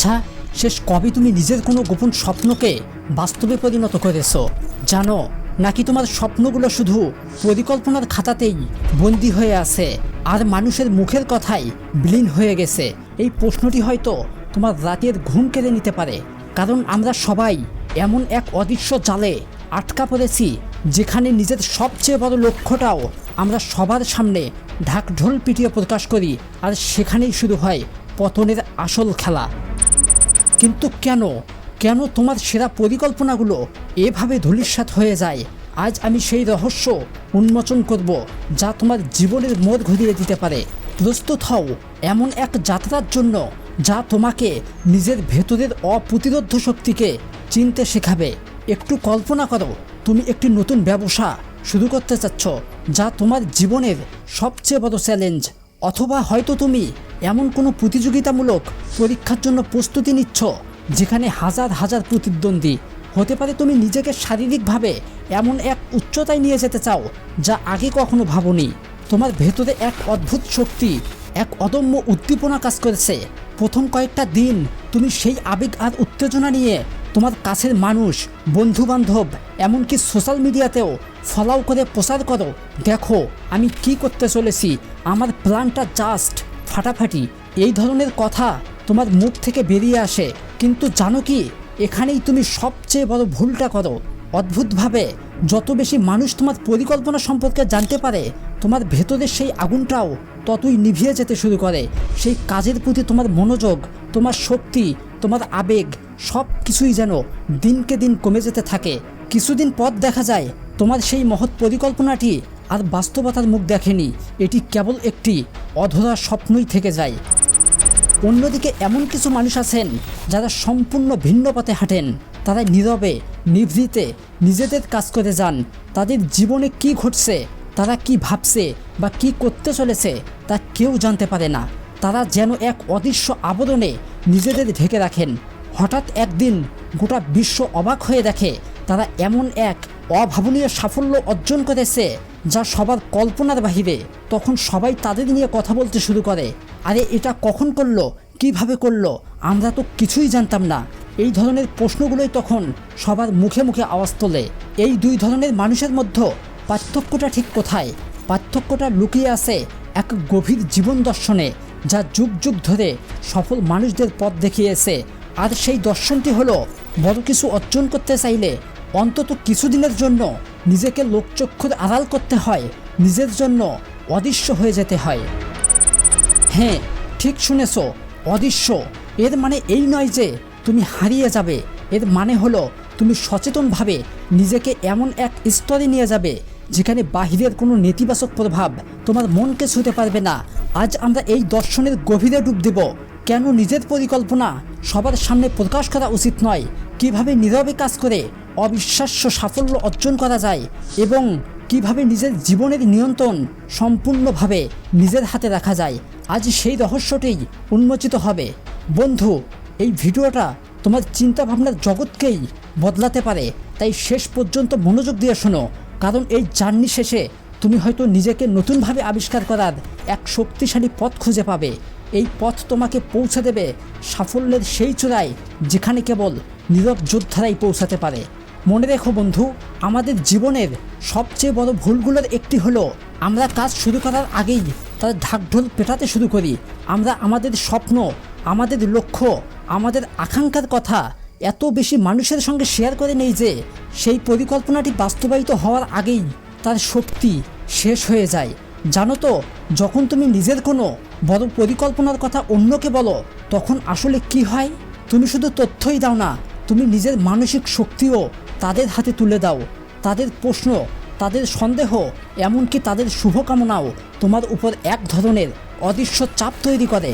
আচ্ছা শেষ কবে তুমি নিজের কোনো গোপন স্বপ্নকে বাস্তবে পরিণত করেছ? জানো, নাকি তোমার স্বপ্নগুলো শুধু পরিকল্পনার খাতাতেই বন্দি হয়ে আছে আর মানুষের মুখের কথাই বিলীন হয়ে গেছে? এই প্রশ্নটি হয়তো তোমার রাতের ঘুম কেড়ে নিতে পারে, কারণ আমরা সবাই এমন এক অদৃশ্য জালে আটকা পড়েছি যেখানে নিজের সবচেয়ে বড় লক্ষ্যটাও আমরা সবার সামনে ঢাকঢোল পিটিয়ে প্রকাশ করি আর সেখানেই শুরু হয় পতনের আসল খেলা। কিন্তু কেন? কেন তোমার সেরা পরিকল্পনাগুলো এভাবে ধূলিসাৎ হয়ে যায়? আজ আমি সেই রহস্য উন্মোচন করব যা তোমার জীবনের মোড় ঘুরিয়ে দিতে পারে। প্রস্তুত হও, এমন এক যাত্রার জন্য যা তোমাকে নিজের ভেতরের অপ্রতিরোধ শক্তিকে চিনতে শেখাবে। একটু কল্পনা করো, তুমি একটি নতুন ব্যবসা শুরু করতে চাচ্ছ যা তোমার জীবনের সবচেয়ে বড় চ্যালেঞ্জ, অথবা হয়তো তুমি এমন কোনো প্রতিযোগিতামূলক পরীক্ষার জন্য প্রস্তুতি নিচ্ছ যেখানে হাজার হাজার প্রতিদ্বন্দ্বী? হতে পারে তুমি নিজেকে শারীরিকভাবে এমন এক উচ্চতায় নিয়ে যেতে চাও যা আগে কখনো ভাবনি। তোমার ভেতরে এক অদ্ভুত শক্তি, এক অদম্য উদ্দীপনা কাজ করেছে। প্রথম কয়েকটা দিন তুমি সেই আবেগ আর উত্তেজনা নিয়ে তোমার কাছের মানুষ বন্ধু বান্ধব এমনকি সোশ্যাল মিডিয়াতেও ফলাও করে প্রচার করো। দেখো, আমি কি করতে চলেছি? আমার প্ল্যানটা জাস্ট ফাটাফাটি। এই ধরনের কথা তোমার মুখ থেকে বেরিয়ে আসে। কিন্তু জানো কি? এখানেই তুমি সবচেয়ে বড় ভুলটা করো। অদ্ভুতভাবে, যত বেশি মানুষ তোমার পরিকল্পনা সম্পর্কে জানতে পারে, তোমার ভেতরের সেই আগুনটাও ততই নিভিয়ে যেতে শুরু করে। সেই কাজের প্রতি তোমার মনোযোগ, তোমার শক্তি, তোমার আবেগ সব কিছুই যেন দিনকে দিন কমে যেতে থাকে। কিছুদিন পর দেখা যায়, তোমার সেই মহৎ পরিকল্পনাটি আর বাস্তবতার মুখ দেখেনি। এটি কেবল একটি অধরা স্বপ্নই থেকে যায়। অন্যদিকে এমন কিছু মানুষ আছেন যারা সম্পূর্ণ ভিন্ন পথে হাঁটেন। তারা নীরবে, নিভৃতে, নিজেদের কাজ করে যান। তাদের জীবনে কি ঘটছে, তারা কি ভাবছে বা কি করতে চলেছে, তা কেউ জানতে পারে না। তারা যেন এক অদৃশ্য আবরণে নিজেদের ঢেকে রাখেন। হঠাৎ একদিন গোটা বিশ্ব অবাক হয়ে দেখে তারা এমন এক অভাবনীয় সাফল্য অর্জন করেছে, যা সবার কল্পনার বাহিরে। তখন সবাই তাদের নিয়ে কথা বলতে শুরু করে। আরে, এটা কখন করল? কীভাবে করল? আমরা তো কিছুই জানতাম না। এই ধরনের প্রশ্নগুলোই তখন সবার মুখে মুখে আওয়াজ তোলে। এই দুই ধরনের মানুষের মধ্যে পার্থক্যটা ঠিক কোথায়? পার্থক্যটা লুকিয়ে আছে এক গভীর জীবন দর্শনে, যা যুগ যুগ ধরে সফল মানুষদের পথ দেখিয়েছে। আর সেই দর্শনটি হলো, বড় কিছু অর্জন করতে চাইলে অন্তত কিছুদিনের জন্য নিজেকে লোকচক্ষুর আড়াল করতে হয়, নিজের জন্য অদৃশ্য হয়ে যেতে হয়। হ্যাঁ ঠিক শুনেছ, অদৃশ্য। এর মানে এই নয় যে তুমি হারিয়ে যাবে। এর মানে হলো তুমি সচেতনভাবে নিজেকে এমন এক স্তরে নিয়ে যাবে যেখানে বাহিরের কোনো নেতিবাচক প্রভাব তোমার মনকে ছুঁতে পারবে না। আজ আমরা এই দর্শনের গভীরে ডুব দেব। কেন নিজের পরিকল্পনা সবার সামনে প্রকাশ করা উচিত নয়? কীভাবে নীরবে কাজ করে অবিশ্বাস্য সাফল্য অর্জন করা যায় এবং কীভাবে নিজের জীবনের নিয়ন্ত্রণ সম্পূর্ণভাবে নিজের হাতে রাখা যায়, আজ সেই রহস্যটিই উন্মোচিত হবে। বন্ধু, এই ভিডিওটা তোমার চিন্তাভাবনার জগৎকেই বদলাতে পারে। তাই শেষ পর্যন্ত মনোযোগ দিয়ে শোনো, কারণ এই জার্নি শেষে তুমি হয়তো নিজেকে নতুনভাবে আবিষ্কার করার এক শক্তিশালী পথ খুঁজে পাবে। এই পথ তোমাকে পৌঁছে দেবে সাফল্যের সেই চূড়ায়, যেখানে কেবল নীরব যোদ্ধারাই পৌঁছাতে পারে। মনে রেখো বন্ধু, আমাদের জীবনের সবচেয়ে বড় ভুলগুলোর একটি হলো, আমরা কাজ শুরু করার আগেই তার ঢাকঢোল পেটাতে শুরু করি। আমরা আমাদের স্বপ্ন, আমাদের লক্ষ্য, আমাদের আকাঙ্ক্ষার কথা এত বেশি মানুষের সঙ্গে শেয়ার করে নেই যে, সেই পরিকল্পনাটি বাস্তবায়িত হওয়ার আগেই তার শক্তি শেষ হয়ে যায়। জানো তো, যখন তুমি নিজের কোনো বড় পরিকল্পনার কথা অন্যকে বলো, তখন আসলে কি হয়? তুমি শুধু তথ্যই দাও না, তুমি নিজের মানসিক শক্তিও তাদের হাতে তুলে দাও। তাদের প্রশ্ন, তাদের সন্দেহ, এমনকি তাদের শুভকামনাও তোমার উপর এক ধরনের অদৃশ্য চাপ তৈরি করে।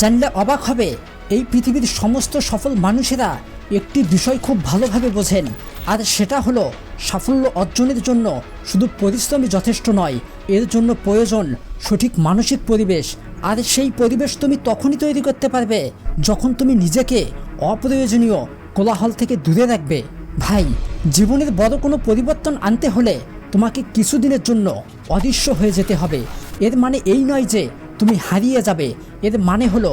জানলে অবাক হবে, এই পৃথিবীর সমস্ত সফল মানুষেরা একটি বিষয় খুব ভালোভাবে বোঝেন, আর সেটা হলো সাফল্য অর্জনের জন্য শুধু পরিশ্রমই যথেষ্ট নয়, এর জন্য প্রয়োজন সঠিক মানসিক পরিবেশ, আর সেই পরিবেশ তুমি তখনই তৈরি করতে পারবে যখন তুমি নিজেকে অপ্রয়োজনীয় কোলাহল থেকে দূরে রাখবে। ভাই জীবনের বড় কোনো পরিবর্তন আনতে হলে তোমাকে কিছুদিনের জন্য অদৃশ্য হয়ে যেতে হবে। এর মানে এই নয় যে তুমি হারিয়ে যাবে। এর মানে হলো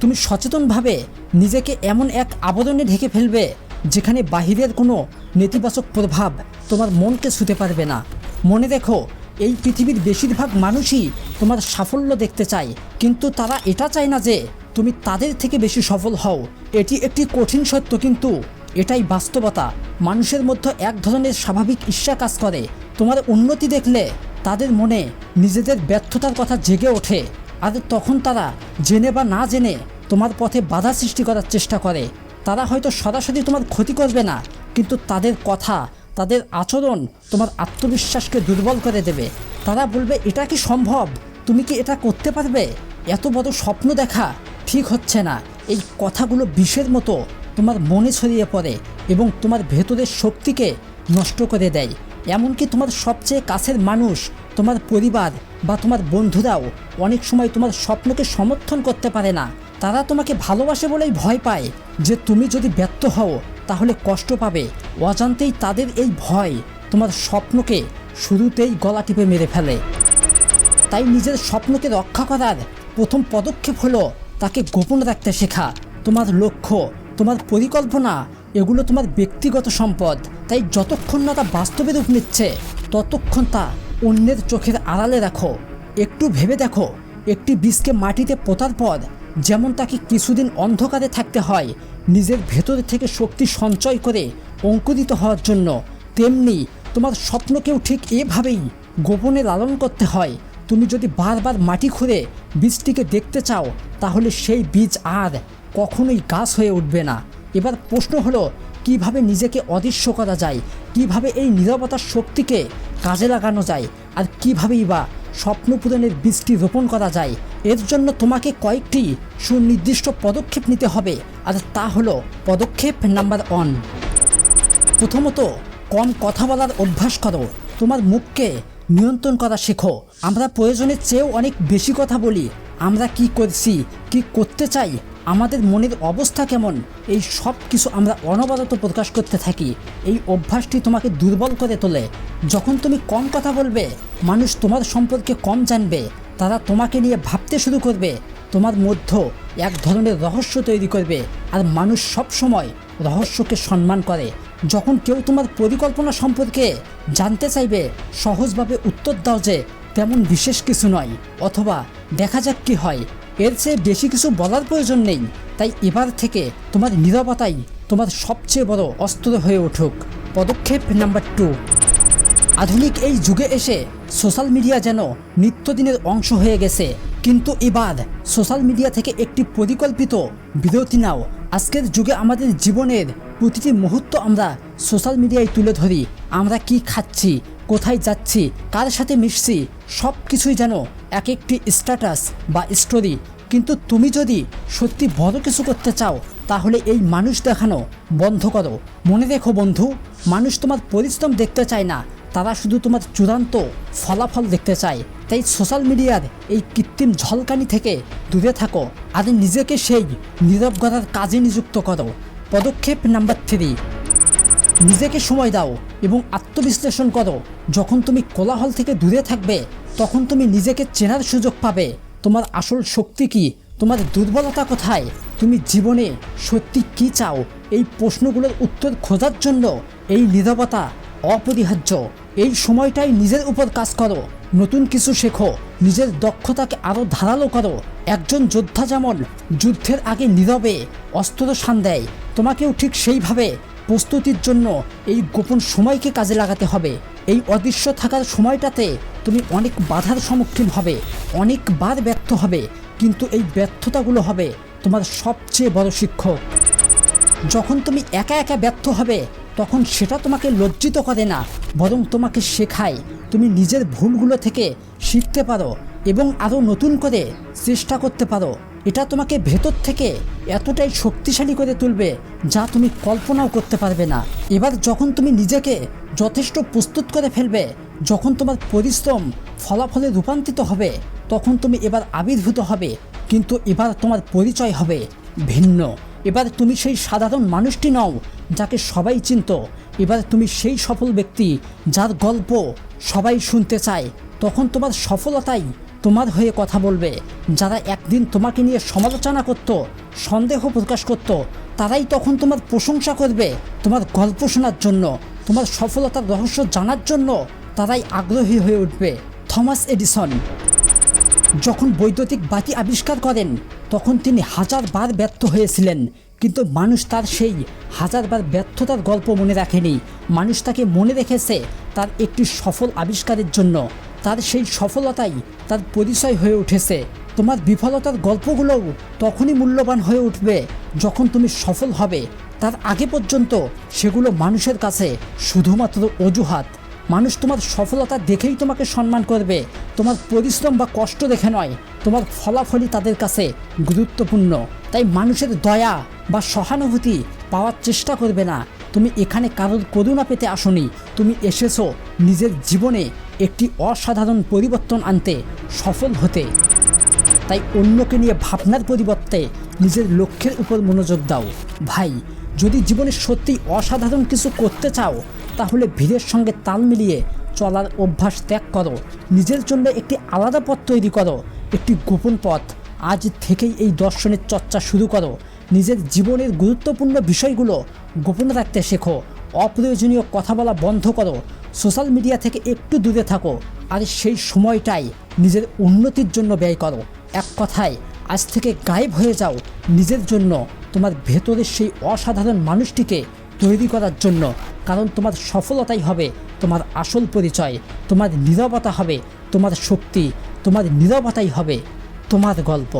তুমি সচেতনভাবে নিজেকে এমন এক আবরণে ঢেকে ফেলবে যেখানে বাহিরের কোনো নেতিবাচক প্রভাব তোমার মনকে ছুতে পারবে না। মনে দেখো এই পৃথিবীর বেশিরভাগ মানুষই তোমার সাফল্য দেখতে চায়, কিন্তু তারা এটা চায় না যে তুমি তাদের থেকে বেশি সফল হও। এটি একটি কঠিন সত্য কিন্তু এটাই বাস্তবতা। মানুষের মধ্যে এক ধরনের স্বাভাবিক ঈর্ষা কাজ করে। তোমার উন্নতি দেখলে তাদের মনে নিজেদের ব্যর্থতার কথা জেগে ওঠে। আর তখন তারা জেনে বা না জেনে তোমার পথে বাধা সৃষ্টি করার চেষ্টা করে। তারা হয়তো সরাসরি তোমার ক্ষতি করবে না, কিন্তু তাদের কথা, তাদের আচরণ তোমার আত্মবিশ্বাসকে দুর্বল করে দেবে। তারা বলবে, এটা কি সম্ভব? তুমি কি এটা করতে পারবে? এত বড় স্বপ্ন দেখা ঠিক হচ্ছে না। এই কথাগুলো বিষের মতো তোমার মনে ছড়িয়ে পড়ে এবং তোমার ভেতরের শক্তিকে নষ্ট করে দেয়। এমনকি তোমার সবচেয়ে কাছের মানুষ, তোমার পরিবার বা তোমার বন্ধুরাও অনেক সময় তোমার স্বপ্নকে সমর্থন করতে পারে না। তারা তোমাকে ভালোবাসে বলেই ভয় পায় যে তুমি যদি ব্যর্থ হও, তাহলে কষ্ট পাবে। অজান্তেই তাদের এই ভয় তোমার স্বপ্নকে শুরুতেই গলা টিপে মেরে ফেলে। তাই নিজের স্বপ্নকে রক্ষা করার প্রথম পদক্ষেপ হলো তাকে গোপন রাখতে শেখা। তোমার লক্ষ্য তোমার পরিকল্পনা, এগুলো তোমার ব্যক্তিগত সম্পদ। তাই যতক্ষণ না তা বাস্তবে রূপ নিচ্ছে, ততক্ষণ তা অন্যের চোখের আড়ালে রাখো। একটু ভেবে দেখো, একটি বীজকে মাটিতে পোতার পর যেমন তাকে কিছুদিন অন্ধকারে থাকতে হয়, নিজের ভেতর থেকে শক্তি সঞ্চয় করে অঙ্কুরিত হওয়ার জন্য, তেমনি তোমার স্বপ্নকেও ঠিক এভাবেই গোপনে লালন করতে হয়। তুমি যদি বারবার মাটি খুঁড়ে বীজটিকে দেখতে চাও, তাহলে সেই বীজ আর কখনোই গাছ হয়ে উঠবে না। এবার প্রশ্ন হলো, কীভাবে নিজেকে অদৃশ্য করা যায়? কীভাবে এই নীরবতার শক্তিকে কাজে লাগানো যায়? আর কীভাবেই বা স্বপ্ন পূরণের বীজটি রোপণ করা যায়? এর জন্য তোমাকে কয়েকটি সুনির্দিষ্ট পদক্ষেপ নিতে হবে। আর তা হলো, পদক্ষেপ নাম্বার ওয়ান। প্রথমত, কম কথা বলার অভ্যাস করো। তোমার মুখকে নিয়ন্ত্রণ করা শেখো। আমরা প্রয়োজনের চেয়েও অনেক বেশি কথা বলি। আমরা কি করছি? কি করতে চাই? আমাদের মনের অবস্থা কেমন? এই সব কিছু আমরা অনবরত প্রকাশ করতে থাকি। এই অভ্যাসটি তোমাকে দুর্বল করে তোলে। যখন তুমি কম কথা বলবে, মানুষ তোমার সম্পর্কে কম জানবে। তারা তোমাকে নিয়ে ভাবতে শুরু করবে। তোমার মধ্য এক ধরনের রহস্য তৈরি করবে আর মানুষ সব সময় রহস্যকে সম্মান করে। যখন কেউ তোমার পরিকল্পনা সম্পর্কে জানতে চাইবে, সহজভাবে উত্তর দাও যে, তেমন বিশেষ কিছু নয়। অথবা দেখা যাক কি হয়। এর চেয়ে বেশি কিছু বলার প্রয়োজন নেই। তাই এবার থেকে তোমার নীরবতাই তোমার সবচেয়ে বড় অস্ত্র হয়ে উঠুক। পদক্ষেপ নাম্বার টু। আধুনিক এই যুগে এসে সোশ্যাল মিডিয়া যেন নিত্যদিনের অংশ হয়ে গেছে। কিন্তু এবার সোশ্যাল মিডিয়া থেকে একটি পরিকল্পিত বিরতি নাও। আজকের যুগে আমাদের জীবনের প্রতিটি মুহূর্ত আমরা সোশ্যাল মিডিয়ায় তুলে ধরি। আমরা কি খাচ্ছি, কোথায় যাচ্ছি, কার সাথে মিশছি সব কিছুই যেন এক একটি স্ট্যাটাস বা স্টোরি। কিন্তু তুমি যদি সত্যি বড় কিছু করতে চাও, তাহলে এই মানুষ দেখানো বন্ধ করো। মনে রেখো বন্ধু, মানুষ তোমার পরিশ্রম দেখতে চায় না, তারা শুধু তোমার চূড়ান্ত ফলাফল দেখতে চায়। তাই সোশ্যাল মিডিয়ার এই কৃত্রিম ঝলকানি থেকে দূরে থাকো আর নিজেকে সেই নীরব করার কাজে নিযুক্ত করো। পদক্ষেপ নাম্বার থ্রি, নিজেকে সময় দাও এবং আত্মবিশ্লেষণ করো। যখন তুমি কোলাহল থেকে দূরে থাকবে তখন তুমি নিজেকে চেনার সুযোগ পাবে। তোমার আসল শক্তি কি? তোমার দুর্বলতা কোথায়? তুমি জীবনে সত্যি কি চাও? এই প্রশ্নগুলোর উত্তর খোঁজার জন্য এই নীরবতা অপরিহার্য। এই সময়টাই নিজের উপর কাজ করো। নতুন কিছু শেখো। নিজের দক্ষতাকে আরও ধারালো করো। একজন যোদ্ধা যেমন যুদ্ধের আগে নীরবে অস্ত্র শান দেয়, তোমাকেও ঠিক সেইভাবে প্রস্তুতির জন্য এই গোপন সময়কে কাজে লাগাতে হবে। এই অদৃশ্য থাকার সময়টাতে তুমি অনেক বাধার সম্মুখীন হবে অনেকবার ব্যর্থ হবে, কিন্তু এই ব্যর্থতাগুলো হবে তোমার সবচেয়ে বড় শিক্ষক। যখন তুমি একা একা ব্যর্থ হবে, তখন সেটা তোমাকে লজ্জিত করে না, বরং তোমাকে শেখায়। তুমি নিজের ভুলগুলো থেকে শিখতে পারো এবং আরও নতুন করে চেষ্টা করতে পারো। এটা তোমাকে ভেতর থেকে এতটাই শক্তিশালী করে তুলবে যা তুমি কল্পনাও করতে পারবে না। এবার যখন তুমি নিজেকে যথেষ্ট প্রস্তুত করে ফেলবে, যখন তোমার পরিশ্রম ফলাফলে রূপান্তরিত হবে, তখন তুমি এবার আবির্ভূত হবে, কিন্তু এবার তোমার পরিচয় হবে ভিন্ন। এবার তুমি সেই সাধারণ মানুষটি নও যাকে সবাই চিনত। এবার তুমি সেই সফল ব্যক্তি যার গল্প সবাই শুনতে চায়। তখন তোমার সফলতাই তোমার হয়ে কথা বলবে। যারা একদিন তোমাকে নিয়ে সমালোচনা করত, সন্দেহ প্রকাশ করত, তারাই তখন তোমার প্রশংসা করবে। তোমার গল্প শোনার জন্য, তোমার সফলতার রহস্য জানার জন্য তারাই আগ্রহী হয়ে উঠবে। Thomas Edison. যখন বৈদ্যুতিক বাতি আবিষ্কার করেন, তখন তিনি হাজারবার ব্যর্থ হয়েছিলেন। কিন্তু মানুষ তার সেই হাজারবার ব্যর্থতার গল্প মনে রাখেনি। মানুষ তাকে মনে রেখেছে তার একটি সফল আবিষ্কারের জন্য। তার সেই সফলতাই তার পরিচয় হয়ে উঠেছে। তোমার বিফলতার গল্পগুলোও তখনই মূল্যবান হয়ে উঠবে। যখন তুমি সফল হবে, তার আগে পর্যন্ত সেগুলো মানুষের কাছে শুধুমাত্র অজুহাত। মানুষ তোমার সফলতা দেখেই তোমাকে সম্মান করবে। তোমার পরিশ্রম বা কষ্ট দেখে নয়, তোমার ফলাফলই তাদের কাছে গুরুত্বপূর্ণ। তাই মানুষের দয়া বা সহানুভূতি পাওয়ার চেষ্টা করবে না। তুমি এখানে কারোর করুণা পেতে আসনি। তুমি এসেছ নিজের জীবনে একটি অসাধারণ পরিবর্তন আনতে সফল হতে। তাই অন্যকে নিয়ে ভাবনার পরিবর্তে নিজের লক্ষ্যের উপর মনোযোগ দাও। ভাই, যদি জীবনে সত্যিই অসাধারণ কিছু করতে চাও, তাহলে ভিড়ের সঙ্গে তাল মিলিয়ে চলার অভ্যাস ত্যাগ করো। নিজের জন্য একটি আলাদা পথ তৈরি করো। একটি গোপন পথ। আজ থেকেই এই দর্শনের চর্চা শুরু করো। নিজের জীবনের গুরুত্বপূর্ণ বিষয়গুলো গোপন রাখতে শেখো। অপ্রয়োজনীয় কথা বলা বন্ধ করো। সোশ্যাল মিডিয়া থেকে একটু দূরে থাকো আর সেই সময়টাই নিজের উন্নতির জন্য ব্যয় করো। এক কথায়, আজ থেকে গায়েব হয়ে যাও। নিজের জন্য তোমার ভেতরের সেই অসাধারণ মানুষটিকে তৈরি করার জন্য। কারণ তোমার সফলতাই হবে তোমার আসল পরিচয়, তোমার নীরবতা হবে তোমার শক্তি, তোমার নীরবতাই হবে তোমার গল্প।